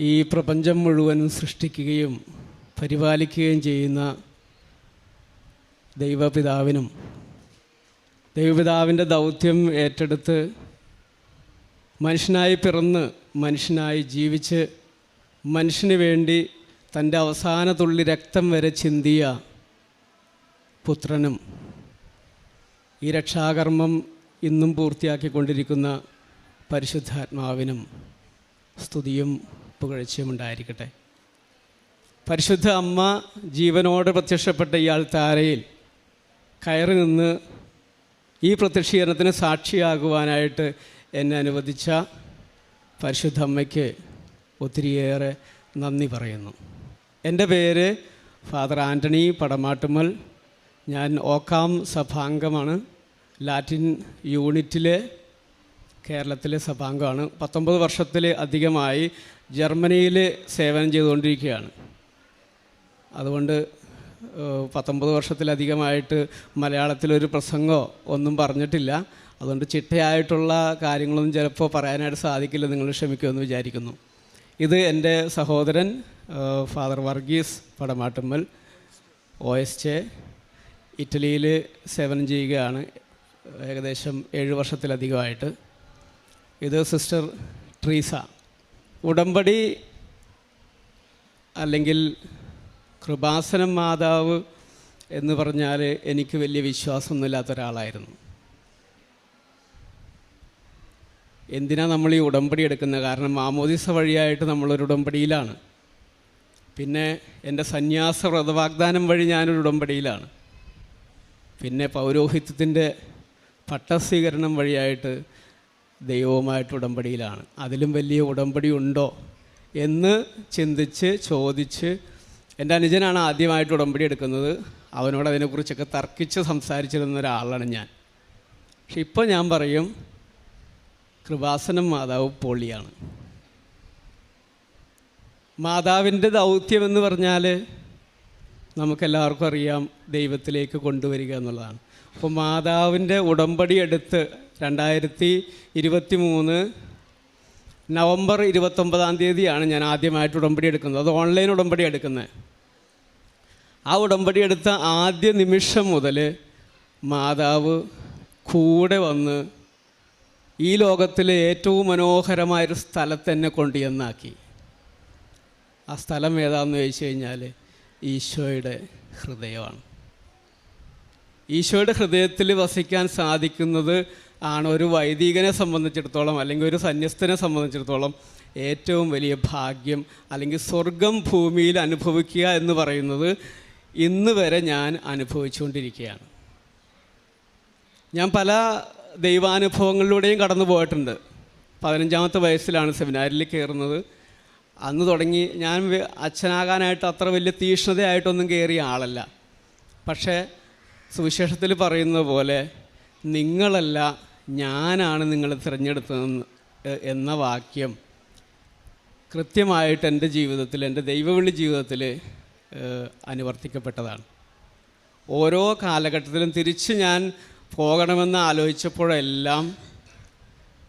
ഈ പ്രപഞ്ചം മുഴുവൻ സൃഷ്ടിക്കുകയും പരിപാലിക്കുകയും ചെയ്യുന്ന ദൈവപിതാവിനും ദൈവപിതാവിന്റെ ദൗത്യം ഏറ്റെടുത്ത് മനുഷ്യനായി പിറന്ന് മനുഷ്യനായി ജീവിച്ച് മനുഷ്യന് വേണ്ടി തന്റെ അവസാന തുള്ളി രക്തം വരെ ചിന്തിയ പുത്രനും ഈ രക്ഷാകർമ്മം ഇന്നും പൂർത്തിയാക്കിക്കൊണ്ടിരിക്കുന്ന പരിശുദ്ധാത്മാവിനും സ്തുതിയും പുകഴ്ചയും ഉണ്ടായിരിക്കട്ടെ പരിശുദ്ധ അമ്മ ജീവനോട് പ്രത്യക്ഷപ്പെട്ട ഇയാൾ താരയിൽ കയറി നിന്ന് ഈ പ്രത്യക്ഷീകരണത്തിന് സാക്ഷിയാകുവാനായിട്ട് എന്നെ അനുവദിച്ച പരിശുദ്ധ അമ്മയ്ക്ക് ഒത്തിരിയേറെ നന്ദി പറയുന്നു. എന്റെ പേര് ഫാദർ ആന്റണി പടമാട്ടുമൽ ഞാൻ ഓക്കാം സഭാംഗമാണ്. ലാറ്റിൻ യൂണിറ്റിലെ കേരളത്തിലെ സഭാംഗമാണ്. പത്തൊമ്പത് വർഷത്തിൽ അധികമായി ജർമ്മനിയിൽ സേവനം ചെയ്തുകൊണ്ടിരിക്കുകയാണ്. അതുകൊണ്ട് പത്തൊമ്പത് വർഷത്തിലധികമായിട്ട് മലയാളത്തിലൊരു പ്രസംഗമോ ഒന്നും പറഞ്ഞിട്ടില്ല. അതുകൊണ്ട് ചിട്ടയായിട്ടുള്ള കാര്യങ്ങളൊന്നും ചിലപ്പോൾ പറയാനായിട്ട് സാധിക്കില്ല നിങ്ങൾ ക്ഷമിക്കുമെന്ന് വിചാരിക്കുന്നു. ഇത് എന്റെ സഹോദരൻ father Varghese Padamattummal O S ചെ ഇറ്റലിയിൽ സേവനം ചെയ്യുകയാണ്. ഏകദേശം ഏഴ് വർഷത്തിലധികമായിട്ട്. ഇത് സിസ്റ്റർ ട്രീസ. ഉടമ്പടി അല്ലെങ്കിൽ കൃപാസനം മാതാവ് എന്ന് പറഞ്ഞാൽ എനിക്ക് വലിയ വിശ്വാസമൊന്നുമില്ലാത്ത ഒരാളായിരുന്നു. എന്തിനാ നമ്മൾ ഈ ഉടമ്പടി എടുക്കുന്നത് കാരണം മാമോദിസ വഴിയായിട്ട് നമ്മളൊരു ഉടമ്പടിയിലാണ്. പിന്നെ എന്റെ സന്യാസ വ്രതവാഗ്ദാനം വഴി ഞാനൊരു ഉടമ്പടിയിലാണ്. പിന്നെ പൗരോഹിത്യത്തിന്റെ പട്ടസ്വീകരണം വഴിയായിട്ട് ദൈവവുമായിട്ട് ഉടമ്പടിയിലാണ്. അതിലും വലിയ ഉടമ്പടി ഉണ്ടോ എന്ന് ചിന്തിച്ച് ചോദിച്ച് എന്റെ അനുജനാണ് ആദ്യമായിട്ട് ഉടമ്പടി എടുക്കുന്നത്. അവനോട് അതിനെക്കുറിച്ചൊക്കെ തർക്കിച്ച് സംസാരിച്ചിരുന്ന ഒരാളാണ് ഞാൻ. പക്ഷെ ഇപ്പോൾ ഞാൻ പറയും കൃപാസനം മാതാവ് പൊളിയാണ്. മാതാവിന്റെ ദൗത്യം എന്ന് പറഞ്ഞാൽ നമുക്കെല്ലാവർക്കും അറിയാം ദൈവത്തിലേക്ക് കൊണ്ടുവരിക എന്നുള്ളതാണ്. അപ്പോൾ മാതാവിന്റെ ഉടമ്പടി എടുത്ത് രണ്ടായിരത്തി ഇരുപത്തി മൂന്ന് നവംബർ ഇരുപത്തൊമ്പതാം തീയതിയാണ് ഞാൻ ആദ്യമായിട്ട് ഉടമ്പടി എടുക്കുന്നത്. അത് ഓൺലൈൻ ഉടമ്പടി എടുക്കുന്നത്. ആ ഉടമ്പടി എടുത്ത ആദ്യ നിമിഷം മുതൽ മാതാവ് കൂടെ വന്ന് ഈ ലോകത്തിലെ ഏറ്റവും മനോഹരമായൊരു സ്ഥലത്ത് എന്നെ കൊണ്ടുചെന്നാക്കി. ആ സ്ഥലം ഏതാണെന്ന് ചോദിച്ചു കഴിഞ്ഞാൽ ഈശോയുടെ ഹൃദയമാണ്. ഈശോയുടെ ഹൃദയത്തിൽ വസിക്കാൻ സാധിക്കുന്നത് ആണ് ഒരു വൈദികനെ സംബന്ധിച്ചിടത്തോളം അല്ലെങ്കിൽ ഒരു സന്യസ്തനെ സംബന്ധിച്ചിടത്തോളം ഏറ്റവും വലിയ ഭാഗ്യം അല്ലെങ്കിൽ സ്വർഗം ഭൂമിയിൽ അനുഭവിക്കുക എന്ന് പറയുന്നത് ഇന്ന് വരെ ഞാൻ അനുഭവിച്ചുകൊണ്ടിരിക്കുകയാണ്. ഞാൻ പല ദൈവാനുഭവങ്ങളിലൂടെയും കടന്നു പോയിട്ടുണ്ട് പതിനഞ്ചാമത്തെ വയസ്സിലാണ് സെമിനാരിൽ കയറുന്നത്. അന്ന് തുടങ്ങി ഞാൻ അച്ഛനാകാനായിട്ട് അത്ര വലിയ തീഷ്ണതയായിട്ടൊന്നും കയറിയ ആളല്ല. പക്ഷേ സുവിശേഷത്തിൽ പറയുന്ന പോലെ നിങ്ങളല്ല ഞാനാണ് നിങ്ങൾ തിരഞ്ഞെടുത്തതെന്ന് എന്ന വാക്യം കൃത്യമായിട്ട് എന്റെ ജീവിതത്തിൽ എന്റെ ദൈവവിളി ജീവിതത്തിൽ അനുവർത്തിക്കപ്പെട്ടതാണ്. ഓരോ കാലഘട്ടത്തിലും തിരിച്ച് ഞാൻ പോകണമെന്ന് ആലോചിച്ചപ്പോഴെല്ലാം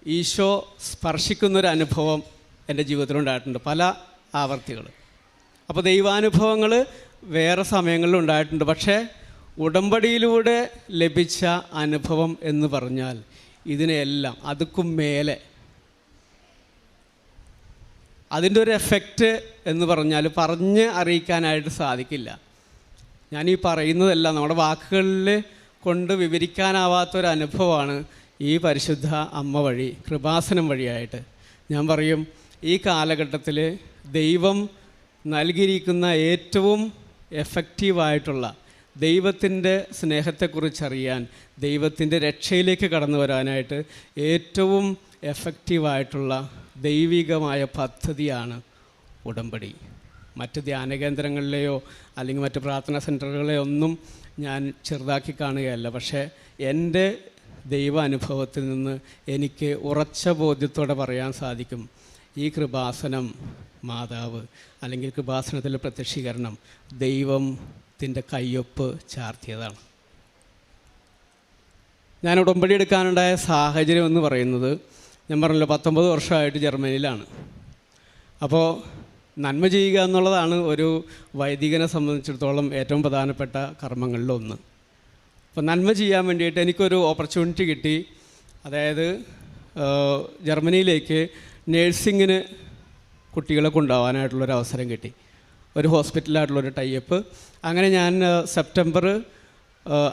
ഈശോ സ്പർശിക്കുന്നൊരു അനുഭവം എന്റെ ജീവിതത്തിലുണ്ടായിട്ടുണ്ട് പല ആവർത്തികൾ. അപ്പോൾ ദൈവാനുഭവങ്ങൾ വേറെ സമയങ്ങളിൽ ഉണ്ടായിട്ടുണ്ട്. പക്ഷേ ഉടമ്പടിയിലൂടെ ലഭിച്ച അനുഭവം എന്ന് പറഞ്ഞാൽ ഇതിനെല്ലാം അതുക്കും മേലെ. അതിന്റെ ഒരു എഫക്റ്റ് എന്ന് പറഞ്ഞാൽ പറഞ്ഞ് അറിയിക്കാനായിട്ട് സാധിക്കില്ല. ഞാൻ ഈ പറയുന്നതെല്ലാം നമ്മുടെ വാക്കുകളിൽ കൊണ്ട് വിവരിക്കാനാവാത്തൊരു അനുഭവമാണ് ഈ പരിശുദ്ധ അമ്മ വഴി കൃപാസനം വഴിയായിട്ട്. ഞാൻ പറയും ഈ കാലഘട്ടത്തിൽ ദൈവം നൽകിയിരിക്കുന്ന ഏറ്റവും എഫക്റ്റീവായിട്ടുള്ള ദൈവത്തിന്റെ സ്നേഹത്തെക്കുറിച്ചറിയാൻ ദൈവത്തിന്റെ രക്ഷയിലേക്ക് കടന്നു വരാനായിട്ട് ഏറ്റവും എഫക്റ്റീവായിട്ടുള്ള ദൈവികമായ പദ്ധതിയാണ് ഉടമ്പടി. മറ്റ് ധ്യാന കേന്ദ്രങ്ങളിലെയോ അല്ലെങ്കിൽ മറ്റ് പ്രാർത്ഥനാ സെന്ററുകളെയോ ഒന്നും ഞാൻ ചെറുതാക്കി കാണുകയല്ല. പക്ഷേ എന്റെ ദൈവ അനുഭവത്തിൽ നിന്ന് എനിക്ക് ഉറച്ച ബോധ്യത്തോടെ പറയാൻ സാധിക്കും. ഈ കൃപാസനം മാതാവ് അല്ലെങ്കിൽ കൃപാസനത്തിലെ പ്രത്യക്ഷീകരണം ദൈവത്തിന്റെ കയ്യൊപ്പ് ചാർത്തിയതാണ്. ഞാൻ ഉടമ്പടി എടുക്കാനുണ്ടായ സാഹചര്യം എന്ന് പറയുന്നത് ഞാൻ പറഞ്ഞല്ലോ പത്തൊമ്പത് വർഷമായിട്ട് ജർമ്മനിയിലാണ്. അപ്പോൾ നന്മ ചെയ്യുക എന്നുള്ളതാണ് ഒരു വൈദികനെ സംബന്ധിച്ചിടത്തോളം ഏറ്റവും പ്രധാനപ്പെട്ട കർമ്മങ്ങളിലൊന്ന് അപ്പോൾ നന്മ ചെയ്യാൻ വേണ്ടിയിട്ട് എനിക്കൊരു ഓപ്പർച്യൂണിറ്റി കിട്ടി. അതായത് ജർമ്മനിയിലേക്ക് നേഴ്സിങ്ങിന് കുട്ടികളെ കൊണ്ടുപോകാനായിട്ടുള്ളൊരു അവസരം കിട്ടി. ഒരു ഹോസ്പിറ്റലായിട്ടുള്ളൊരു ടൈപ്പ്. അങ്ങനെ ഞാൻ സെപ്റ്റംബർ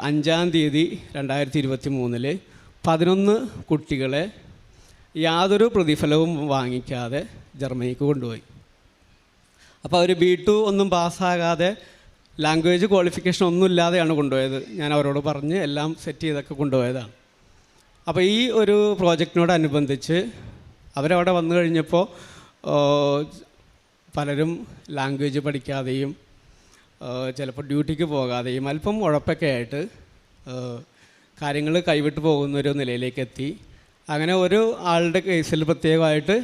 അഞ്ചാം തീയതി രണ്ടായിരത്തി ഇരുപത്തി മൂന്നിൽ പതിനൊന്ന് കുട്ടികളെ യാതൊരു പ്രതിഫലവും വാങ്ങിക്കാതെ ജർമ്മനിക്ക് കൊണ്ടുപോയി. അപ്പോൾ അവർ ബി ടു ഒന്നും പാസ്സാകാതെ ലാംഗ്വേജ് ക്വാളിഫിക്കേഷൻ ഒന്നും ഇല്ലാതെയാണ് കൊണ്ടുപോയത്. ഞാൻ അവരോട് പറഞ്ഞ് എല്ലാം സെറ്റ് ചെയ്തൊക്കെ കൊണ്ടുപോയതാണ്. അപ്പോൾ ഈ ഒരു പ്രോജക്റ്റിനോടനുബന്ധിച്ച് അവരവിടെ വന്നു കഴിഞ്ഞപ്പോൾ പലരും ലാംഗ്വേജ് പഠിക്കാതെയും ചിലപ്പോൾ ഡ്യൂട്ടിക്ക് പോകാതെയും അല്പം ഉഴപ്പൊക്കെ ആയിട്ട് കാര്യങ്ങൾ കൈവിട്ട് പോകുന്നൊരു നിലയിലേക്ക് എത്തി. അങ്ങനെ ഒരു ആളുടെ കേസിൽ പ്രത്യേകമായിട്ട്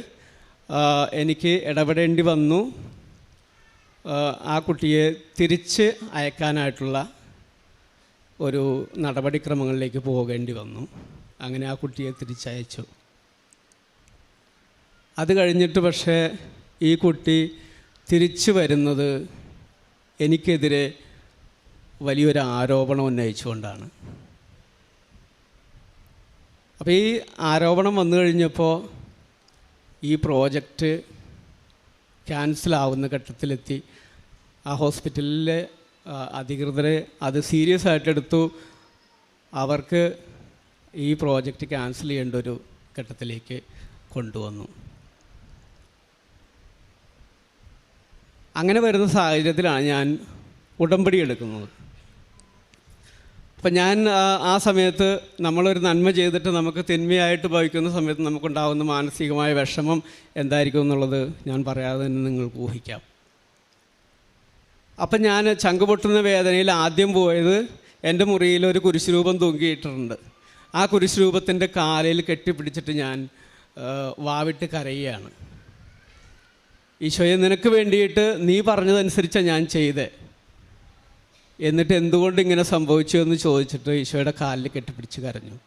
എനിക്ക് ഇടപെടേണ്ടി വന്നു. ആ, കുട്ടിയെ തിരിച്ച് അയക്കാനായിട്ടുള്ള ഒരു നടപടിക്രമങ്ങളിലേക്ക് പോകേണ്ടി വന്നു. അങ്ങനെ ആ കുട്ടിയെ തിരിച്ചയച്ചു. അത് കഴിഞ്ഞിട്ട് പക്ഷേ ഈ കുട്ടി തിരിച്ചു വരുന്നത് എനിക്കെതിരെ വലിയൊരു ആരോപണം ഉന്നയിച്ചുകൊണ്ടാണ്. അപ്പോൾ ഈ ആരോപണം വന്നു കഴിഞ്ഞപ്പോൾ ഈ പ്രോജക്റ്റ് ക്യാൻസലാവുന്ന ഘട്ടത്തിലെത്തി. ആ ഹോസ്പിറ്റലിലെ അധികൃതരെ അത് സീരിയസ് ആയിട്ടെടുത്തു അവർക്ക് ഈ പ്രോജക്റ്റ് ക്യാൻസൽ ചെയ്യേണ്ട ഒരു ഘട്ടത്തിലേക്ക് കൊണ്ടുവന്നു. അങ്ങനെ വരുന്ന സാഹചര്യത്തിലാണ് ഞാൻ ഉടമ്പടി എടുക്കുന്നത്. അപ്പം ഞാൻ ആ- സമയത്ത് നമ്മളൊരു നന്മ ചെയ്തിട്ട് നമുക്ക് തിന്മയായിട്ട് ഭവിക്കുന്ന സമയത്ത് നമുക്കുണ്ടാകുന്ന മാനസികമായ വിഷമം എന്തായിരിക്കും എന്നുള്ളത് ഞാൻ പറയാതെ തന്നെ നിങ്ങൾക്ക് ഊഹിക്കാം. അപ്പം ഞാൻ ചങ്ക് പൊട്ടുന്ന വേദനയിൽ ആദ്യം പോയത് എന്റെ മുറിയിൽ ഒരു കുരിശുരൂപം തൂങ്ങിയിട്ടുണ്ട് ആ കുരിശുരൂപത്തിന്റെ കാലയിൽ കെട്ടിപ്പിടിച്ചിട്ട് ഞാൻ വാവിട്ട് കരയുകയാണ്. ഈശോയെ നിനക്ക് വേണ്ടിയിട്ട് നീ പറഞ്ഞതനുസരിച്ചാണ് ഞാൻ ചെയ്തേ. എന്നിട്ട് എന്തുകൊണ്ട് ഇങ്ങനെ സംഭവിച്ചു എന്ന് ചോദിച്ചിട്ട് ഈശോയുടെ കാലിൽ കെട്ടിപ്പിടിച്ച് കരഞ്ഞു.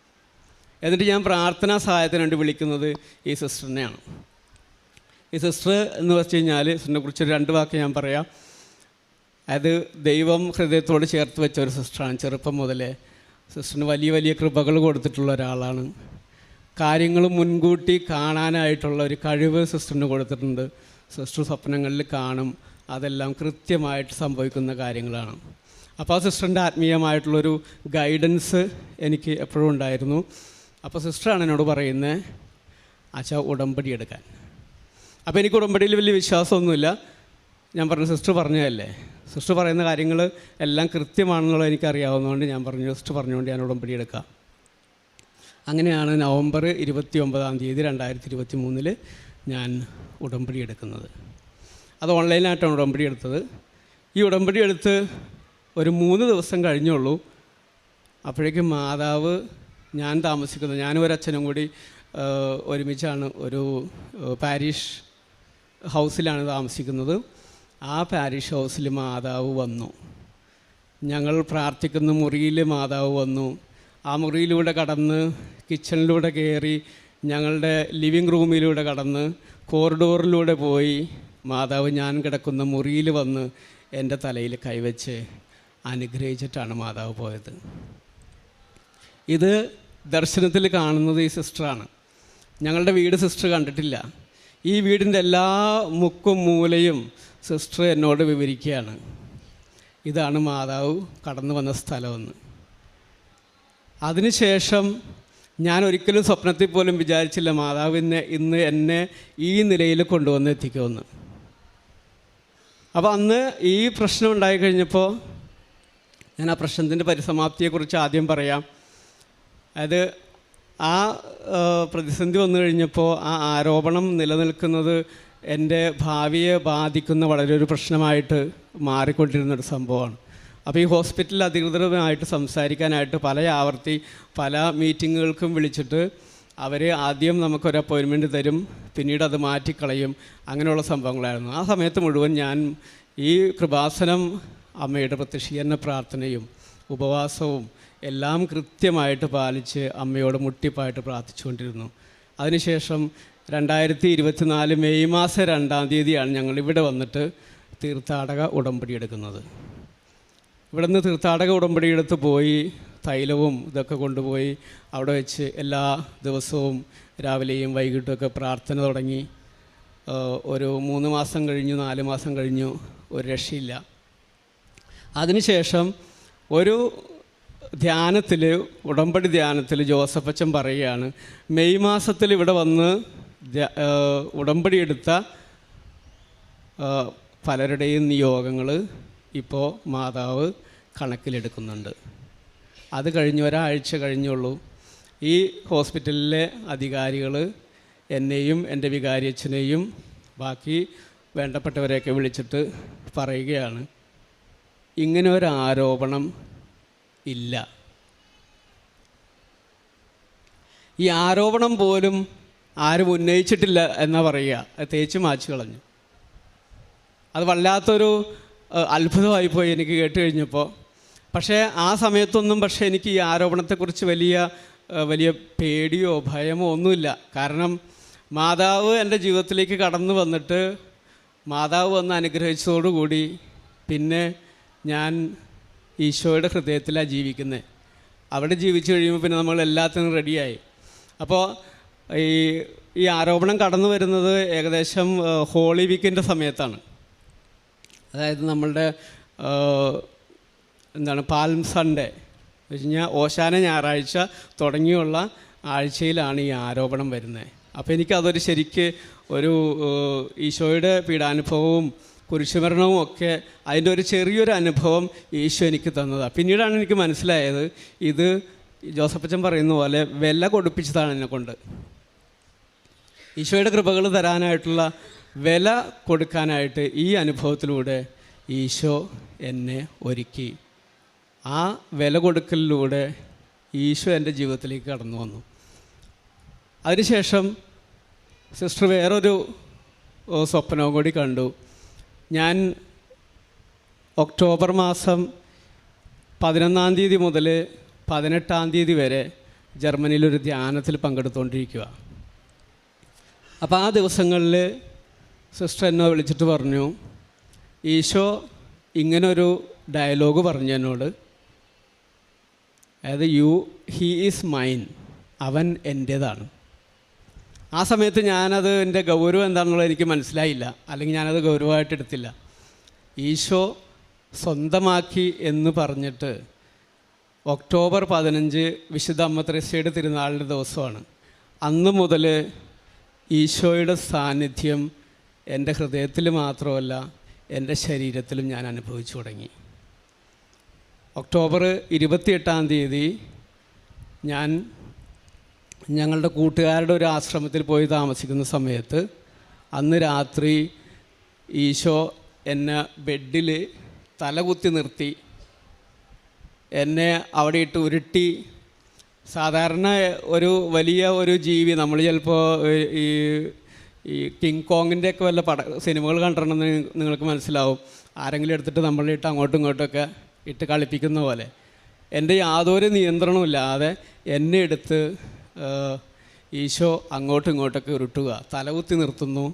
എന്നിട്ട് ഞാൻ പ്രാർത്ഥനാ സഹായത്തിന് വേണ്ടി വിളിക്കുന്നത് ഈ സിസ്റ്ററിനെയാണ്. ഈ സിസ്റ്റർ എന്ന് വെച്ച് കഴിഞ്ഞാൽ സിസ്റ്ററിനെ കുറിച്ച് രണ്ട് വാക്ക് ഞാൻ പറയാം. അത് ദൈവം ഹൃദയത്തോട് ചേർത്ത് വെച്ച ഒരു സിസ്റ്ററാണ്. ചെറുപ്പം മുതലേ സിസ്റ്ററിന് വലിയ വലിയ കൃപകൾ കൊടുത്തിട്ടുള്ള ഒരാളാണ്. കാര്യങ്ങൾ മുൻകൂട്ടി കാണാനായിട്ടുള്ള ഒരു കഴിവ് സിസ്റ്ററിന് കൊടുത്തിട്ടുണ്ട്. സിസ്റ്റർ സ്വപ്നങ്ങളിൽ കാണും. അതെല്ലാം കൃത്യമായിട്ട് സംഭവിക്കുന്ന കാര്യങ്ങളാണ്. അപ്പോൾ ആ സിസ്റ്ററിന്റെ ആത്മീയമായിട്ടുള്ളൊരു ഗൈഡൻസ് എനിക്ക് എപ്പോഴും ഉണ്ടായിരുന്നു. അപ്പോൾ സിസ്റ്ററാണ് എന്നോട് പറയുന്നത് അച്ഛാ ഉടമ്പടി എടുക്കാൻ. അപ്പോൾ എനിക്ക് ഉടമ്പടിയിൽ വലിയ വിശ്വാസമൊന്നുമില്ല. ഞാൻ പറഞ്ഞു സിസ്റ്റർ പറഞ്ഞതല്ലേ? സിസ്റ്റർ പറയുന്ന കാര്യങ്ങൾ എല്ലാം കൃത്യമാണെന്നുള്ളത് എനിക്കറിയാവുന്നതുകൊണ്ട് ഞാൻ പറഞ്ഞു സിസ്റ്റർ പറഞ്ഞുകൊണ്ട് ഞാൻ ഉടമ്പടി എടുക്കാം. അങ്ങനെയാണ് നവംബർ ഇരുപത്തി ഒമ്പതാം തീയതി രണ്ടായിരത്തി ഇരുപത്തി മൂന്നിൽ ഞാൻ ഉടമ്പടി എടുക്കുന്നത്. അത് ഓൺലൈനായിട്ടാണ് ഉടമ്പടി എടുത്തത്. ഈ ഉടമ്പടി എടുത്ത് ഒരു മൂന്ന് ദിവസം കഴിഞ്ഞുള്ളൂ. അപ്പോഴേക്കും മാതാവ് ഞാൻ താമസിക്കുന്നത് ഞാനും ഒരു അച്ഛനും കൂടി ഒരുമിച്ചാണ് ഒരു പാരീഷ് ഹൗസിലാണ് താമസിക്കുന്നത്. ആ പാരീഷ് ഹൗസിൽ മാതാവ് വന്നു. ഞങ്ങൾ പ്രാർത്ഥിക്കുന്ന മുറിയിൽ മാതാവ് വന്നു. ആ മുറിയിലൂടെ കടന്ന് കിച്ചണിലൂടെ കയറി ഞങ്ങളുടെ ലിവിങ് റൂമിലൂടെ കടന്ന് കോറിഡോറിലൂടെ പോയി മാതാവ് ഞാൻ കിടക്കുന്ന മുറിയിൽ വന്ന് എന്റെ തലയിൽ കൈവച്ച് അനുഗ്രഹിച്ചിട്ടാണ് മാതാവ് പോയത്. ഇത് ദർശനത്തിൽ കാണുന്നത് ഈ സിസ്റ്ററാണ്. ഞങ്ങളുടെ വീട് സിസ്റ്റർ കണ്ടിട്ടില്ല. ഈ വീടിന്റെ എല്ലാ മുക്കും മൂലയും സിസ്റ്റർ എന്നോട് വിവരിക്കുകയാണ്. ഇതാണ് മാതാവ് കടന്നു വന്ന സ്ഥലമെന്ന്. അതിനുശേഷം ഞാൻ ഒരിക്കലും സ്വപ്നത്തിൽ പോലും വിചാരിച്ചില്ല മാതാവിനെ ഇന്ന് എന്നെ ഈ നിലയിൽ കൊണ്ടുവന്ന് എത്തിക്കുമെന്ന്. അപ്പോൾ അന്ന് ഈ പ്രശ്നം ഉണ്ടായി കഴിഞ്ഞപ്പോൾ ഞാൻ ആ പ്രശ്നത്തിന്റെ പരിസമാപ്തിയെക്കുറിച്ച് ആദ്യം പറയാം. അത് ആ പ്രതിസന്ധി വന്നു കഴിഞ്ഞപ്പോൾ ആ ആരോപണം നിലനിൽക്കുന്നത് എന്റെ ഭാവിയെ ബാധിക്കുന്ന വളരെ ഒരു പ്രശ്നമായിട്ട് മാറിക്കൊണ്ടിരുന്നൊരു സംഭവമാണ്. അപ്പോൾ ഈ ഹോസ്പിറ്റൽ അധികൃതരുമായിട്ട് സംസാരിക്കാനായിട്ട് പല ആവർത്തി പല മീറ്റിങ്ങുകൾക്കും വിളിച്ചിട്ട് അവർ ആദ്യം നമുക്കൊരു അപ്പോയിൻമെന്റ് തരും പിന്നീട് അത് മാറ്റിക്കളയും. അങ്ങനെയുള്ള സംഭവങ്ങളായിരുന്നു. ആ സമയത്ത് മുഴുവൻ ഞാൻ ഈ കൃപാസനം അമ്മയുടെ പ്രത്യക്ഷീകരണ പ്രാർത്ഥനയും ഉപവാസവും എല്ലാം കൃത്യമായിട്ട് പാലിച്ച് അമ്മയോട് മുട്ടിപ്പായിട്ട് പ്രാർത്ഥിച്ചുകൊണ്ടിരുന്നു. അതിനുശേഷം രണ്ടായിരത്തി ഇരുപത്തിനാല് മെയ് മാസം രണ്ടാം തീയതിയാണ് ഞങ്ങൾ ഇവിടെ വന്നിട്ട് തീർത്ഥാടക ഉടമ്പടി എടുക്കുന്നത്. ഇവിടുന്ന് തീർത്ഥാടക ഉടമ്പടി എടുത്ത് പോയി തൈലവും ഇതൊക്കെ കൊണ്ടുപോയി അവിടെ വെച്ച് എല്ലാ ദിവസവും രാവിലെയും വൈകിട്ടുമൊക്കെ പ്രാർത്ഥന തുടങ്ങി. ഒരു മൂന്ന് മാസം കഴിഞ്ഞു നാല് മാസം കഴിഞ്ഞു ഒരു രക്ഷയില്ല. അതിനുശേഷം ഒരു ധ്യാനത്തിൽ ഉടമ്പടി ധ്യാനത്തിൽ ജോസഫ് ജോസഫച്ചൻ പറയുകയാണ് മെയ് മാസത്തിൽ ഇവിടെ വന്ന് ഉടമ്പടി എടുത്ത പലരുടെയും നിയോഗങ്ങൾ ഇപ്പോൾ മാതാവ് കണക്കിലെടുക്കുന്നുണ്ട്. അത് കഴിഞ്ഞ് ഒരാഴ്ച കഴിഞ്ഞുള്ളൂ. ഈ ഹോസ്പിറ്റലിലെ അധികാരികൾ എന്നെയും എന്റെ വികാരിയച്ഛനെയും ബാക്കി വേണ്ടപ്പെട്ടവരെയൊക്കെ വിളിച്ചിട്ട് പറയുകയാണ്. ഇങ്ങനെ ഒരു ആരോപണം ഇല്ല. ഈ ആരോപണം പോലും ആരും ഉന്നയിച്ചിട്ടില്ല എന്നാ പറയുക. തേച്ച് മാച്ചു കളഞ്ഞു. അത് വല്ലാത്തൊരു ഏഹ്, അത്ഭുതമായിപ്പോയി എനിക്ക് കേട്ട് കഴിഞ്ഞപ്പോൾ. പക്ഷേ ആ സമയത്തൊന്നും പക്ഷേ എനിക്ക് ഈ ആരോപണത്തെക്കുറിച്ച് വലിയ വലിയ പേടിയോ ഭയമോ ഒന്നുമില്ല. കാരണം മാതാവ് എന്റെ ജീവിതത്തിലേക്ക് കടന്നു വന്നിട്ട് മാതാവ് വന്ന് അനുഗ്രഹിച്ചതോടുകൂടി പിന്നെ ഞാൻ ഈശോയുടെ ഹൃദയത്തിലാണ് ജീവിക്കുന്നത് അവിടെ ജീവിച്ചു കഴിയുമ്പോൾ പിന്നെ നമ്മൾ എല്ലാത്തിനും റെഡിയായി. അപ്പോൾ ഈ ഈ ആരോപണം കടന്നു വരുന്നത് ഏകദേശം ഹോളി വീക്കിന്റെ സമയത്താണ്. അതായത് നമ്മളുടെ എന്താണ് പാൽം സൺഡേ വെച്ച് കഴിഞ്ഞാൽ ഓശാന ഞായറാഴ്ച തുടങ്ങിയുള്ള ആഴ്ചയിലാണ് ഈ ആരോപണം വരുന്നത് അപ്പോൾ എനിക്കതൊരു ശരിക്ക് ഒരു ഈശോയുടെ പീഡാനുഭവവും കുരിശുമരണവും ഒക്കെ അതിന്റെ ഒരു ചെറിയൊരു അനുഭവം ഈശോ എനിക്ക് തന്നതാണ് പിന്നീടാണ് എനിക്ക് മനസ്സിലായത് ഇത് ജോസഫച്ചൻ പറയുന്ന പോലെ വില കൊടുപ്പിച്ചതാണ് എന്നെ കൊണ്ട്. ഈശോയുടെ കൃപകൾ തരാനായിട്ടുള്ള വില കൊടുക്കാനായിട്ട് ഈ അനുഭവത്തിലൂടെ ഈശോ എന്നെ ഒരുക്കി. ആ വില കൊടുക്കലിലൂടെ ഈശോ എന്റെ ജീവിതത്തിലേക്ക് കടന്നു വന്നു. അതിനുശേഷം സിസ്റ്റർ വേറൊരു സ്വപ്നവും കൂടി കണ്ടു. ഞാൻ ഒക്ടോബർ മാസം പതിനൊന്നാം തീയതി മുതൽ പതിനെട്ടാം തീയതി വരെ ജർമ്മനിയിലൊരു ധ്യാനത്തിൽ പങ്കെടുത്തുകൊണ്ടിരിക്കുക അപ്പോൾ ആ ദിവസങ്ങളിൽ സിസ്റ്റർ എന്നെ വിളിച്ചിട്ട് പറഞ്ഞു ഈശോ ഇങ്ങനൊരു ഡയലോഗ് പറഞ്ഞു എന്നോട്. അതായത് യു ഹീ ഈസ് മൈൻ. അവൻ എന്റേതാണ് ആ സമയത്ത് ഞാനത് എന്റെ ഗൗരവം എന്താണെന്നുള്ളത് എനിക്ക് മനസ്സിലായില്ല. അല്ലെങ്കിൽ ഞാനത് ഗൗരവമായിട്ട് എടുത്തില്ല. ഈശോ സ്വന്തമാക്കി എന്ന് പറഞ്ഞിട്ട് ഒക്ടോബർ പതിനഞ്ച് വിശുദ്ധ അമ്മ ത്രേസ്യയുടെ തിരുനാളിന്റെ ദിവസമാണ്. അന്ന് മുതൽ ഈശോയുടെ സാന്നിധ്യം എന്റെ ഹൃദയത്തിൽ മാത്രമല്ല എന്റെ ശരീരത്തിലും ഞാൻ അനുഭവിച്ചു തുടങ്ങി. ഒക്ടോബർ ഇരുപത്തിയെട്ടാം തീയതി ഞാൻ ഞങ്ങളുടെ കൂട്ടുകാരുടെ ഒരു ആശ്രമത്തിൽ പോയി താമസിക്കുന്ന സമയത്ത് അന്ന് രാത്രി ഈശോ എന്നെ ബെഡിൽ തലകുത്തി നിർത്തി. എന്നെ അവിടെ ഇട്ട് ഉരുട്ടി. സാധാരണ ഒരു വലിയ ഒരു ജീവി നമ്മൾ ചിലപ്പോൾ ഈ ഈ കിങ് കോങ്ങിന്റെ ഒക്കെ വല്ല പട സിനിമകൾ കണ്ടിട്ടുണ്ടെന്ന് നിങ്ങൾക്ക് മനസ്സിലാവും. ആരെങ്കിലും എടുത്തിട്ട് നമ്മളിട്ട് അങ്ങോട്ടും ഒക്കെ ഇട്ട് കളിപ്പിക്കുന്ന പോലെ. എന്റെ യാതൊരു നിയന്ത്രണവും ഇല്ലാതെ എന്നെ എടുത്ത് ഈശോ അങ്ങോട്ടും ഇങ്ങോട്ടൊക്കെ ഉരുട്ടുക തലകുത്തി നിർത്തുന്നു.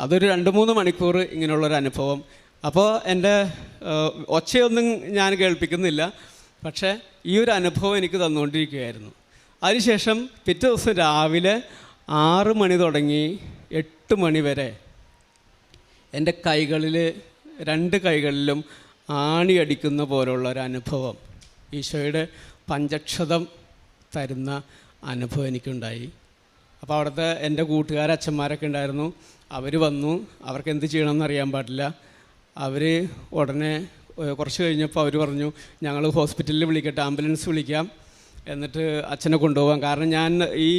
അതൊരു രണ്ട് മൂന്ന് മണിക്കൂർ ഇങ്ങനെയുള്ളൊരു അനുഭവം. അപ്പോൾ എന്റെ ഒച്ചയൊന്നും ഞാൻ കേൾപ്പിക്കുന്നില്ല. പക്ഷേ ഈ ഒരു അനുഭവം എനിക്ക് തന്നുകൊണ്ടിരിക്കുകയായിരുന്നു. അതിനുശേഷം പിറ്റേ ദിവസം രാവിലെ ആറ് മണി തുടങ്ങി എട്ട് മണി വരെ. എന്റെ കൈകളിൽ രണ്ട് കൈകളിലും ആണി അടിക്കുന്ന പോലുള്ള ഒരു അനുഭവം. ഈശോയുടെ പഞ്ചക്ഷതം തരുന്ന അനുഭവം എനിക്കുണ്ടായി. അപ്പോൾ അവിടുത്തെ എന്റെ കൂട്ടുകാർ അച്ഛന്മാരൊക്കെ ഉണ്ടായിരുന്നു. അവർ വന്നു. അവർക്ക് എന്ത് ചെയ്യണമെന്ന് അറിയാൻ പാടില്ല. അവർ ഉടനെ കുറച്ച് കഴിഞ്ഞപ്പോൾ അവർ പറഞ്ഞു ഞങ്ങൾ ഹോസ്പിറ്റലിൽ വിളിക്കട്ടെ ആംബുലൻസ് വിളിക്കാം. എന്നിട്ട് അച്ഛനെ കൊണ്ടുപോകാൻ. കാരണം ഞാൻ ഈ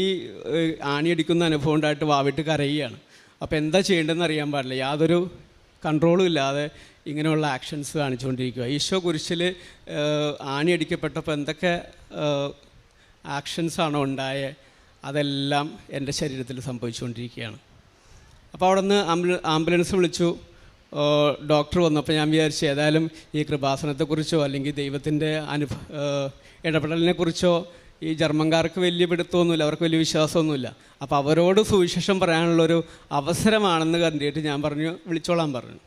ആണിയടിക്കുന്ന അനുഭവം ഉണ്ടായിട്ട് വാവിട്ട് കരയുകയാണ്. അപ്പോൾ എന്താ ചെയ്യേണ്ടതെന്ന് അറിയാൻ പാടില്ല. യാതൊരു കൺട്രോളും ഇല്ലാതെ ഇങ്ങനെയുള്ള ആക്ഷൻസ് കാണിച്ചുകൊണ്ടിരിക്കുക. ഈശോ കുരിശിൽ ആണിയടിക്കപ്പെട്ടപ്പോൾ എന്തൊക്കെ ആക്ഷൻസാണോ ഉണ്ടായത് അതെല്ലാം എന്റെ ശരീരത്തിൽ സംഭവിച്ചുകൊണ്ടിരിക്കുകയാണ്. അപ്പോൾ അവിടെ നിന്ന് ആംബുലൻസ് വിളിച്ചു. ഡോക്ടർ വന്നപ്പോൾ ഞാൻ വിചാരിച്ചു ഏതായാലും ഈ കൃപാസനത്തെക്കുറിച്ചോ അല്ലെങ്കിൽ ദൈവത്തിന്റെ അനുഭ ഇടപെടലിനെക്കുറിച്ചോ ഈ ജർമ്മൻകാർക്ക് വലിയ പിടുത്തമൊന്നുമില്ല അവർക്ക് വലിയ വിശ്വാസമൊന്നുമില്ല. അപ്പോൾ അവരോട് സുവിശേഷം പറയാനുള്ളൊരു അവസരമാണെന്ന് കണ്ടിട്ട് ഞാൻ പറഞ്ഞു വിളിച്ചോളാൻ പറഞ്ഞു.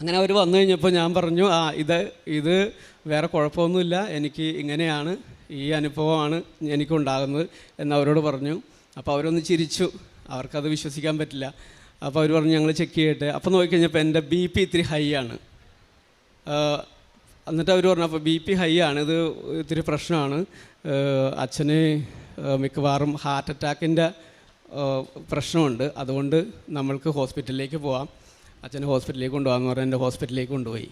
അങ്ങനെ അവർ വന്നു കഴിഞ്ഞപ്പോൾ ഞാൻ പറഞ്ഞു ആ ഇത് ഇത് വേറെ കുഴപ്പമൊന്നുമില്ല എനിക്ക് ഇങ്ങനെയാണ് ഈ അനുഭവമാണ് എനിക്കുണ്ടാകുന്നത് എന്ന് അവരോട് പറഞ്ഞു. അപ്പോൾ അവരൊന്ന് ചിരിച്ചു. അവർക്കത് വിശ്വസിക്കാൻ പറ്റില്ല. അപ്പോൾ അവർ പറഞ്ഞു ഞങ്ങൾ ചെക്ക് ചെയ്യട്ടെ. അപ്പോൾ നോക്കിക്കഴിഞ്ഞപ്പോൾ എന്റെ ബി പി ഇത്തിരി ഹൈ ആണ്. എന്നിട്ട് അവർ പറഞ്ഞു അപ്പോൾ ബി പി ഹൈ ആണ്. ഇത് ഇത്തിരി പ്രശ്നമാണ്. അച്ഛന് മിക്കവാറും ഹാർട്ട് അറ്റാക്കിന്റെ പ്രശ്നമുണ്ട്. അതുകൊണ്ട് നമ്മൾക്ക് ഹോസ്പിറ്റലിലേക്ക് പോവാം. അച്ഛനെ ഹോസ്പിറ്റലിലേക്ക് കൊണ്ടുപോകാമെന്ന് പറഞ്ഞാൽ എന്റെ ഹോസ്പിറ്റലിലേക്ക് കൊണ്ടുപോയി.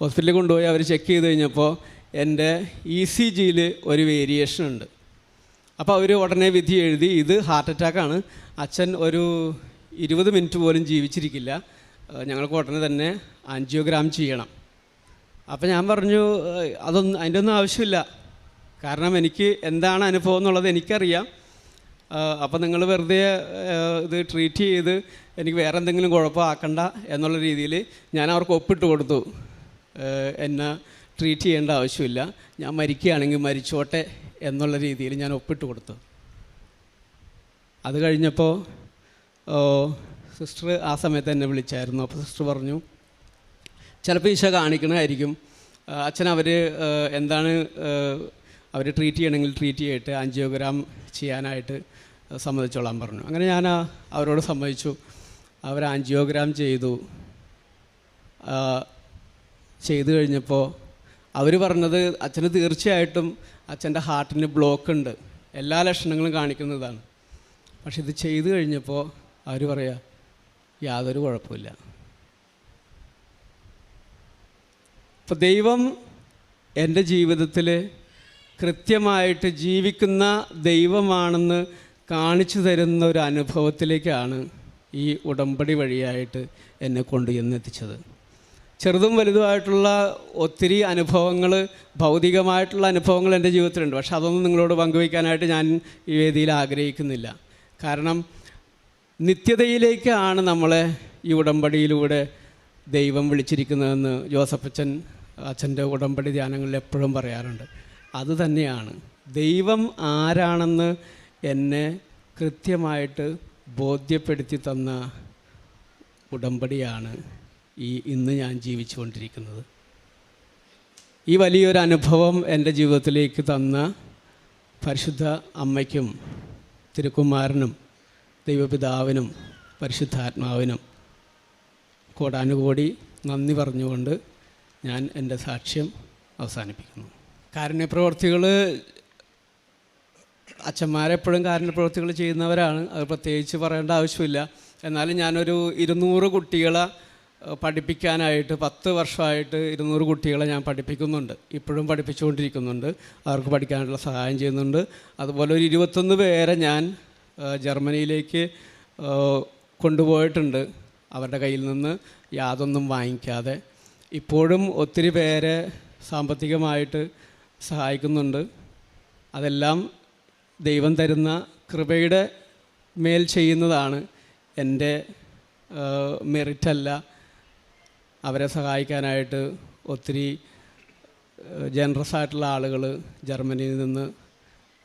ഹോസ്പിറ്റലിൽ കൊണ്ടുപോയി അവർ ചെക്ക് ചെയ്ത് കഴിഞ്ഞപ്പോൾ എന്റെ ഇ സി ജിയിൽ ഒരു വേരിയേഷൻ ഉണ്ട്. അപ്പോൾ അവർ ഉടനെ വിധി എഴുതി ഇത് ഹാർട്ട് അറ്റാക്കാണ് അച്ഛൻ ഒരു ഇരുപത് മിനിറ്റ് പോലും ജീവിച്ചിരിക്കില്ല. ഞങ്ങൾക്ക് ഉടനെ തന്നെ ആൻജിയോഗ്രാം ചെയ്യണം. അപ്പം ഞാൻ പറഞ്ഞു അതൊന്നും അതിന്റെ ഒന്നും ആവശ്യമില്ല. കാരണം എനിക്ക് എന്താണ് അനുഭവം എന്നുള്ളത് എനിക്കറിയാം. അപ്പം നിങ്ങൾ വെറുതെ ഇത് ട്രീറ്റ് ചെയ്ത് എനിക്ക് വേറെ എന്തെങ്കിലും കുഴപ്പമാക്കണ്ട എന്നുള്ള രീതിയിൽ ഞാൻ അവർക്ക് ഒപ്പിട്ട് കൊടുത്തു. എന്നെ ട്രീറ്റ് ചെയ്യേണ്ട ആവശ്യമില്ല. ഞാൻ മരിക്കുകയാണെങ്കിൽ മരിച്ചോട്ടെ എന്നുള്ള രീതിയിൽ ഞാൻ ഒപ്പിട്ട് കൊടുത്തു. അത് കഴിഞ്ഞപ്പോൾ സിസ്റ്റർ ആ സമയത്ത് എന്നെ വിളിച്ചായിരുന്നു. അപ്പോൾ സിസ്റ്റർ പറഞ്ഞു ചിലപ്പോൾ ഈശ കാണിക്കണമായിരിക്കും അച്ഛൻ അവർ എന്താണ് അവർ ട്രീറ്റ് ചെയ്യണമെങ്കിൽ ട്രീറ്റ് ചെയ്തിട്ട് ആൻജിയോഗ്രാം ചെയ്യാനായിട്ട് സമ്മതിച്ചോളാൻ പറഞ്ഞു. അങ്ങനെ ഞാൻ അവരോട് സമ്മതിച്ചു. അവർ ആൻജിയോഗ്രാം ചെയ്തു. ചെയ്തു കഴിഞ്ഞപ്പോൾ അവർ പറഞ്ഞത് അച്ഛന് തീർച്ചയായിട്ടും അച്ഛന്റെ ഹാർട്ടിന് ബ്ലോക്ക് ഉണ്ട്. എല്ലാ ലക്ഷണങ്ങളും കാണിക്കുന്നതാണ്. പക്ഷെ ഇത് ചെയ്തു കഴിഞ്ഞപ്പോൾ അവർ പറയാ? യാതൊരു കുഴപ്പമില്ല അപ്പോൾ ദൈവം എന്റെ ജീവിതത്തിൽ കൃത്യമായിട്ട് ജീവിക്കുന്ന ദൈവമാണെന്ന് കാണിച്ചു തരുന്ന ഒരു അനുഭവത്തിലേക്കാണ് ഈ ഉടമ്പടി വഴിയായിട്ട് എന്നെ കൊണ്ടു ചെന്നെത്തിച്ചത് ചെറുതും വലുതുമായിട്ടുള്ള ഒത്തിരി അനുഭവങ്ങൾ ഭൗതികമായിട്ടുള്ള അനുഭവങ്ങൾ എന്റെ ജീവിതത്തിലുണ്ട്. പക്ഷെ അതൊന്നും നിങ്ങളോട് പങ്കുവയ്ക്കാനായിട്ട് ഞാൻ ഈ വേദിയിൽ ആഗ്രഹിക്കുന്നില്ല. കാരണം നിത്യതയിലേക്കാണ് നമ്മളെ ഈ ഉടമ്പടിയിലൂടെ ദൈവം വിളിച്ചിരിക്കുന്നതെന്ന് ജോസഫ് അച്ഛൻ അച്ഛന്റെ ഉടമ്പടി ധ്യാനങ്ങളിൽ എപ്പോഴും പറയാറുണ്ട്. അത് തന്നെയാണ്. ദൈവം ആരാണെന്ന് എന്നെ കൃത്യമായിട്ട് ബോധ്യപ്പെടുത്തി തന്ന ഉടമ്പടിയാണ് ഈ ഇന്ന് ഞാൻ ജീവിച്ചുകൊണ്ടിരിക്കുന്നത്. ഈ വലിയൊരു അനുഭവം എന്റെ ജീവിതത്തിലേക്ക് തന്ന പരിശുദ്ധ അമ്മയ്ക്കും തിരുക്കുമാരനും ദൈവപിതാവിനും പരിശുദ്ധാത്മാവിനും കോടാനുകോടി നന്ദി പറഞ്ഞുകൊണ്ട് ഞാൻ എന്റെ സാക്ഷ്യം അവസാനിപ്പിക്കുന്നു. കാരുണ്യപ്രവർത്തികൾ അച്ഛന്മാരെപ്പോഴും കാരുണ്യപ്രവർത്തികൾ ചെയ്യുന്നവരാണ്. അത് പ്രത്യേകിച്ച് പറയേണ്ട ആവശ്യമില്ല. എന്നാലും ഞാനൊരു ഇരുന്നൂറ് കുട്ടികളെ പഠിപ്പിക്കാനായിട്ട് പത്ത് വർഷമായിട്ട് ഇരുന്നൂറ് കുട്ടികളെ ഞാൻ പഠിപ്പിക്കുന്നുണ്ട്. ഇപ്പോഴും പഠിപ്പിച്ചുകൊണ്ടിരിക്കുന്നുണ്ട്. അവർക്ക് പഠിക്കാനുള്ള സഹായം ചെയ്യുന്നുണ്ട്. അതുപോലെ ഒരു ഇരുപത്തൊന്ന് പേരെ ഞാൻ ജർമ്മനിയിലേക്ക് കൊണ്ടുപോയിട്ടുണ്ട്. അവരുടെ കയ്യിൽ നിന്ന് യാതൊന്നും വാങ്ങിക്കാതെ. ഇപ്പോഴും ഒത്തിരി പേരെ സാമ്പത്തികമായിട്ട് സഹായിക്കുന്നുണ്ട്. അതെല്ലാം ദൈവം തരുന്ന കൃപയുടെ മേൽ ചെയ്യുന്നതാണ്. എന്റെ മെറിറ്റല്ല അവരെ സഹായിക്കാനായിട്ട് ഒത്തിരി ജനറസ് ആയിട്ടുള്ള ആളുകൾ ജർമ്മനിയിൽ നിന്ന്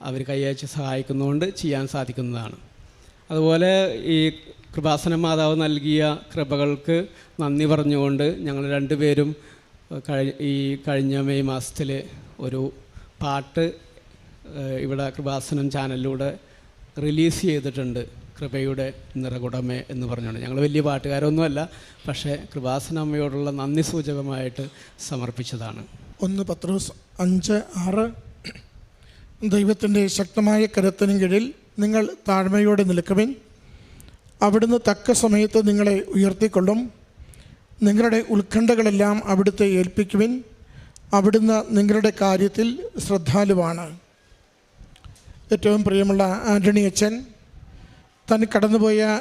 അവർ കൈയച്ച് സഹായിക്കുന്നതുകൊണ്ട് ചെയ്യാൻ സാധിക്കുന്നതാണ്. അതുപോലെ ഈ കൃപാസന മാതാവ് നൽകിയ കൃപകൾക്ക് നന്ദി പറഞ്ഞുകൊണ്ട് ഞങ്ങൾ രണ്ടുപേരും കഴി ഈ കഴിഞ്ഞ മെയ് മാസത്തിൽ ഒരു പാട്ട് ഇവിടെ കൃപാസനം ചാനലിലൂടെ റിലീസ് ചെയ്തിട്ടുണ്ട്. കൃപയുടെ നിറകുടമേ എന്ന് പറഞ്ഞുകൊണ്ട്. ഞങ്ങൾ വലിയ പാട്ടുകാരൊന്നുമല്ല പക്ഷേ കൃപാസന അമ്മയോടുള്ള നന്ദി സൂചകമായിട്ട് സമർപ്പിച്ചതാണ്. ഒന്ന് പത്രോസ് അഞ്ച് ആറ് ദൈവത്തിന്റെ ശക്തമായ കരത്തിന് കീഴിൽ നിങ്ങൾ താഴ്മയോടെ നിൽക്കുവിൻ. അവിടുന്ന് തക്ക സമയത്ത് നിങ്ങളെ ഉയർത്തിക്കൊള്ളും. നിങ്ങളുടെ ഉത്കണ്ഠകളെല്ലാം അവിടുത്തെ ഏൽപ്പിക്കുവിൻ. അവിടുന്ന് നിങ്ങളുടെ കാര്യത്തിൽ ശ്രദ്ധാലുവാണ്. ഏറ്റവും പ്രിയമുള്ള ആന്റണി അച്ഛൻ താൻ കടന്നുപോയ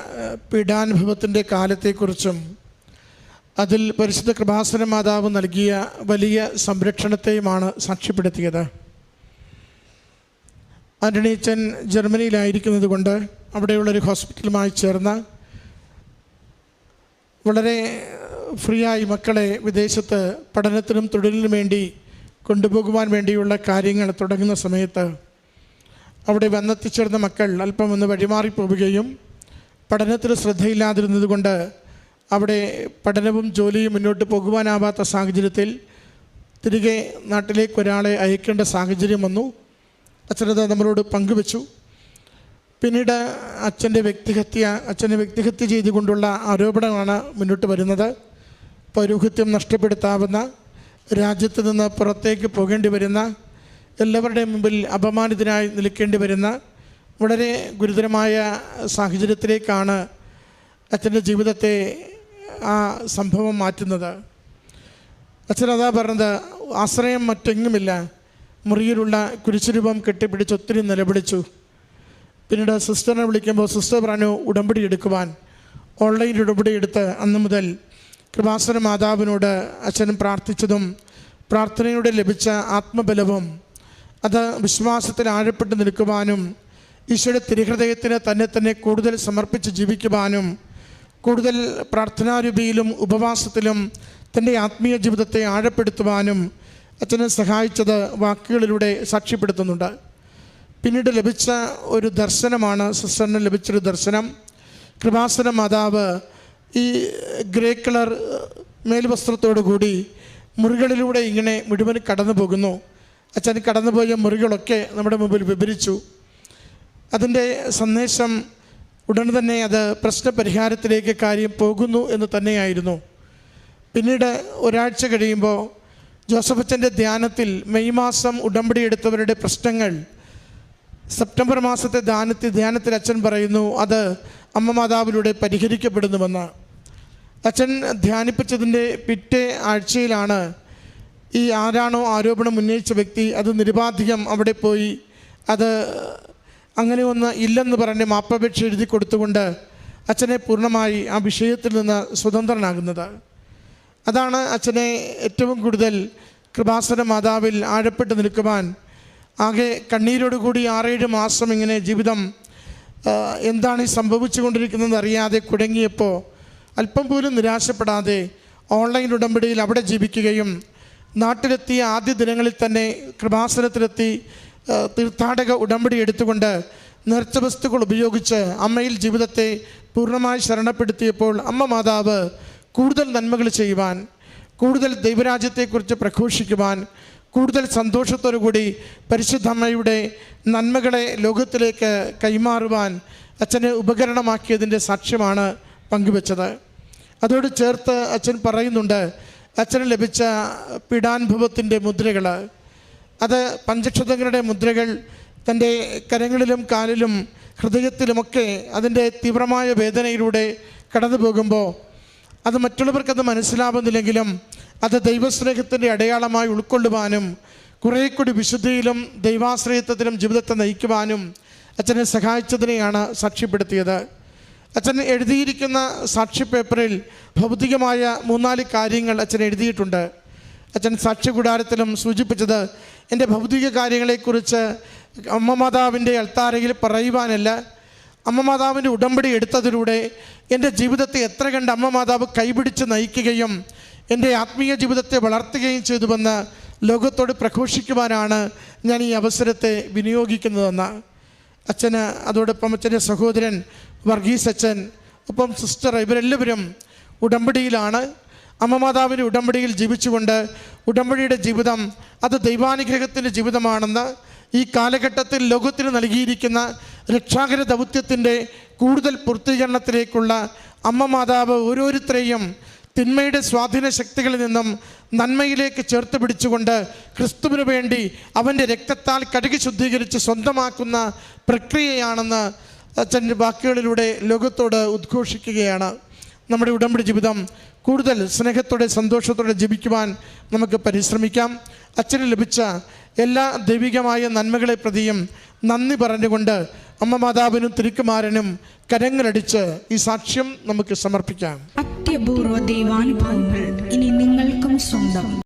പീഡാനുഭവത്തിന്റെ കാലത്തെക്കുറിച്ചും അതിൽ പരിശുദ്ധ കൃപാസന മാതാവ് നൽകിയ വലിയ സംരക്ഷണത്തെയുമാണ് സാക്ഷ്യപ്പെടുത്തിയത്. ആന്റണീച്ചൻ ജർമ്മനിയിലായിരിക്കുന്നത് കൊണ്ട് അവിടെയുള്ളൊരു ഹോസ്പിറ്റലുമായി ചേർന്ന് വളരെ ഫ്രീ ആയി മക്കളെ വിദേശത്ത് പഠനത്തിനും തൊഴിലിനും വേണ്ടി കൊണ്ടുപോകുവാൻ വേണ്ടിയുള്ള കാര്യങ്ങൾ തുടങ്ങുന്ന സമയത്ത് അവിടെ വന്നെത്തിച്ചേർന്ന മക്കൾ അല്പം ഒന്ന് വഴിമാറിപ്പോവുകയും പഠനത്തിൽ ശ്രദ്ധയില്ലാതിരുന്നത് കൊണ്ട് അവിടെ പഠനവും ജോലിയും മുന്നോട്ട് പോകുവാനാവാത്ത സാഹചര്യത്തിൽ തിരികെ നാട്ടിലേക്ക് ഒരാളെ അയക്കേണ്ട സാഹചര്യം വന്നു. അച്ഛനത് നമ്മളോട് പങ്കുവെച്ചു. പിന്നീട് അച്ഛന്റെ വ്യക്തിഹത്യ അച്ഛനെ വ്യക്തിഹത്യ ചെയ്തുകൊണ്ടുള്ള ആരോപണമാണ് മുന്നോട്ട് വരുന്നത്. പൗരോഹിത്യം നഷ്ടപ്പെടുത്താവുന്ന രാജ്യത്ത് നിന്ന് പുറത്തേക്ക് പോകേണ്ടി വരുന്ന എല്ലാവരുടെയും മുമ്പിൽ അപമാനിതനായി നിൽക്കേണ്ടി വരുന്ന വളരെ ഗുരുതരമായ സാഹചര്യത്തിലേക്കാണ് അച്ഛന്റെ ജീവിതത്തെ ആ സംഭവം മാറ്റുന്നത്. അച്ഛനതാ പറഞ്ഞത് ആശ്രയം മറ്റെങ്ങുമില്ല. മുറിയിലുള്ള കുരിശുരൂപം കെട്ടിപ്പിടിച്ച് ഒത്തിരി നിലപിടിച്ചു പിന്നീട് സിസ്റ്ററിനെ വിളിക്കുമ്പോൾ സിസ്റ്റർ പറഞ്ഞു ഉടമ്പടി എടുക്കുവാൻ. ഓൺലൈൻ ഉടമ്പടി എടുത്ത് അന്ന് മുതൽ കൃപാസന മാതാവിനോട് അച്ഛൻ പ്രാർത്ഥിച്ചതും പ്രാർത്ഥനയോടെ ലഭിച്ച ആത്മബലവും അത് വിശ്വാസത്തിൽ ആഴപ്പെട്ട് നിൽക്കുവാനും ഈശോയുടെ തിരുഹൃദയത്തിന് തന്നെ തന്നെ കൂടുതൽ സമർപ്പിച്ച് ജീവിക്കുവാനും കൂടുതൽ പ്രാർത്ഥനാരൂപിയിലും ഉപവാസത്തിലും തന്റെ ആത്മീയ ജീവിതത്തെ ആഴപ്പെടുത്തുവാനും അച്ഛനെ സഹായിച്ചത് വാക്കുകളിലൂടെ സാക്ഷ്യപ്പെടുത്തുന്നുണ്ട്. പിന്നീട് ലഭിച്ച ഒരു ദർശനമാണ് സിസ്റ്ററിന് ലഭിച്ചൊരു ദർശനം. കൃപാസന മാതാവ് ഈ ഗ്രേ കളർ മേൽവസ്ത്രത്തോടു കൂടി മുറികളിലൂടെ ഇങ്ങനെ മുഴുവൻ കടന്നു പോകുന്നു. അച്ഛൻ കടന്നുപോയ മുറികളൊക്കെ നമ്മുടെ മുമ്പിൽ വിവരിച്ചു. അതിന്റെ സന്ദേശം ഉടൻ തന്നെ അത് പ്രശ്നപരിഹാരത്തിലേക്ക് കാര്യം പോകുന്നു എന്ന് തന്നെയായിരുന്നു. പിന്നീട് ഒരാഴ്ച കഴിയുമ്പോൾ ജോസഫ് അച്ഛന്റെ ധ്യാനത്തിൽ മെയ് മാസം ഉടമ്പടി എടുത്തവരുടെ പ്രശ്നങ്ങൾ. സെപ്റ്റംബർ മാസത്തെ ധ്യാനത്തിൽ ധ്യാനത്തിൽ അച്ഛൻ പറയുന്നു അത് അമ്മ മാതാവിലൂടെ പരിഹരിക്കപ്പെടുന്നുവെന്ന്. അച്ഛൻ ധ്യാനിപ്പിച്ചതിന്റെ പിറ്റേ ആഴ്ചയിലാണ് ഈ ആരാണോ ആരോപണം ഉന്നയിച്ച വ്യക്തി അത് നിരുപാധികം അവിടെ പോയി. അത് അങ്ങനെ ഒന്ന് ഇല്ലെന്ന് പറഞ്ഞ് മാപ്പപേക്ഷ എഴുതി കൊടുത്തുകൊണ്ട് അച്ഛനെ പൂർണമായി ആ വിഷയത്തിൽ നിന്ന് സ്വതന്ത്രനാകുന്നത്. അതാണ് അച്ഛനെ ഏറ്റവും കൂടുതൽ കൃപാസന മാതാവിൽ ആഴപ്പെട്ട് നിൽക്കുവാൻ ആകെ കണ്ണീരോടുകൂടി ആറേഴ് മാസം ഇങ്ങനെ ജീവിതം എന്താണ് ഈ സംഭവിച്ചു കൊണ്ടിരിക്കുന്നത് അറിയാതെ കുടുങ്ങിയപ്പോൾ അല്പം പോലും നിരാശപ്പെടാതെ ഓൺലൈൻ ഉടമ്പടിയിൽ അവിടെ ജീവിക്കുകയും നാട്ടിലെത്തിയ ആദ്യ ദിനങ്ങളിൽ തന്നെ കൃപാസനത്തിലെത്തി തീർത്ഥാടക ഉടമ്പടി എടുത്തുകൊണ്ട് നേർച്ച വസ്തുക്കൾ ഉപയോഗിച്ച് അമ്മയിൽ ജീവിതത്തെ പൂർണമായി ശരണപ്പെടുത്തിയപ്പോൾ അമ്മ മാതാവ് കൂടുതൽ നന്മകൾ ചെയ്യുവാൻ കൂടുതൽ ദൈവരാജ്യത്തെക്കുറിച്ച് പ്രഘോഷിക്കുവാൻ കൂടുതൽ സന്തോഷത്തോടു കൂടി പരിശുദ്ധ അമ്മയുടെ നന്മകളെ ലോകത്തിലേക്ക് കൈമാറുവാൻ അച്ഛനെ ഉപകരണമാക്കിയതിന്റെ സാക്ഷ്യമാണ് പങ്കുവച്ചത്. അതോട് ചേർത്ത് അച്ഛൻ പറയുന്നുണ്ട് അച്ഛന് ലഭിച്ച പീഡാനുഭവത്തിന്റെ മുദ്രകൾ അത് പഞ്ചക്ഷതങ്ങളുടെ മുദ്രകൾ തന്റെ കരങ്ങളിലും കാലിലും ഹൃദയത്തിലുമൊക്കെ അതിന്റെ തീവ്രമായ വേദനയിലൂടെ കടന്നു പോകുമ്പോൾ അത് മറ്റുള്ളവർക്കത് മനസ്സിലാവുന്നില്ലെങ്കിലും അത് ദൈവസ്നേഹത്തിന്റെ അടയാളമായി ഉൾക്കൊള്ളുവാനും കുറേ കൂടി വിശുദ്ധിയിലും ദൈവാശ്രയത്വത്തിലും ജീവിതത്തെ നയിക്കുവാനും അച്ഛനെ സഹായിച്ചതിനെയാണ് സാക്ഷ്യപ്പെടുത്തിയത്. അച്ഛൻ എഴുതിയിരിക്കുന്ന സാക്ഷി പേപ്പറിൽ ഭൗതികമായ മൂന്നാൽ കാര്യങ്ങൾ അച്ഛൻ എഴുതിയിട്ടുണ്ട്. അച്ഛൻ സാക്ഷി കൂടാരത്തിലും സൂചിപ്പിച്ചത് എന്റെ ഭൗതിക കാര്യങ്ങളെക്കുറിച്ച് അമ്മ മാതാവിന്റെ അൾത്താരയിൽ പറയുവാനല്ല അമ്മ മാതാവിന്റെ ഉടമ്പടി എടുത്തതിലൂടെ എന്റെ ജീവിതത്തെ എത്ര കണ്ട് അമ്മ മാതാവ് കൈപിടിച്ച് നയിക്കുകയും എന്റെ ആത്മീയ ജീവിതത്തെ വളർത്തുകയും ചെയ്തുവെന്ന് ലോകത്തോട് പ്രഘോഷിക്കുവാനാണ് ഞാൻ ഈ അവസരത്തെ വിനിയോഗിക്കുന്നതെന്ന്. അച്ഛന് അതോടൊപ്പം അച്ഛന്റെ സഹോദരൻ വർഗീസ് അച്ഛൻ ഒപ്പം സിസ്റ്റർ ഇവരെല്ലാവരും ഉടമ്പടിയിലാണ്. അമ്മ മാതാവിന്റെ ഉടമ്പടിയിൽ ജീവിച്ചുകൊണ്ട് ഉടമ്പടിയുടെ ജീവിതം അത് ദൈവാനുഗ്രഹത്തിന്റെ ജീവിതമാണെന്ന് ഈ കാലഘട്ടത്തിൽ ലോകത്തിന് നൽകിയിരിക്കുന്ന രക്ഷാകര ദൗത്യത്തിന്റെ കൂടുതൽ പൂർത്തീകരണത്തിലേക്കുള്ള അമ്മ മാതാവ് ഓരോരുത്തരെയും തിന്മയുടെ സ്വാധീന ശക്തികളിൽ നിന്നും നന്മയിലേക്ക് ചേർത്ത് പിടിച്ചുകൊണ്ട് ക്രിസ്തുവിന് വേണ്ടി അവന്റെ രക്തത്താൽ കഴുകി ശുദ്ധീകരിച്ച് സ്വന്തമാക്കുന്ന പ്രക്രിയയാണെന്ന് അച്ഛൻ വാക്കുകളിലൂടെ ലോകത്തോട് ഉദ്ഘോഷിക്കുകയാണ്. നമ്മുടെ ഉടമ്പടി ജീവിതം കൂടുതൽ സ്നേഹത്തോടെ സന്തോഷത്തോടെ ജീവിക്കുവാൻ നമുക്ക് പരിശ്രമിക്കാം. അച്ഛന് ലഭിച്ച എല്ലാ ദൈവികമായ നന്മകളെ പ്രതിയും നന്ദി പറഞ്ഞുകൊണ്ട് അമ്മ മാതാവിനും തിരുക്കുമാരനും കരങ്ങളടിച്ച് ഈ സാക്ഷ്യം നമുക്ക് സമർപ്പിക്കാം. അത്യപൂർവ ദൈവാനുഭവങ്ങൾ ഇനി നിങ്ങൾക്കും സ്വന്തം.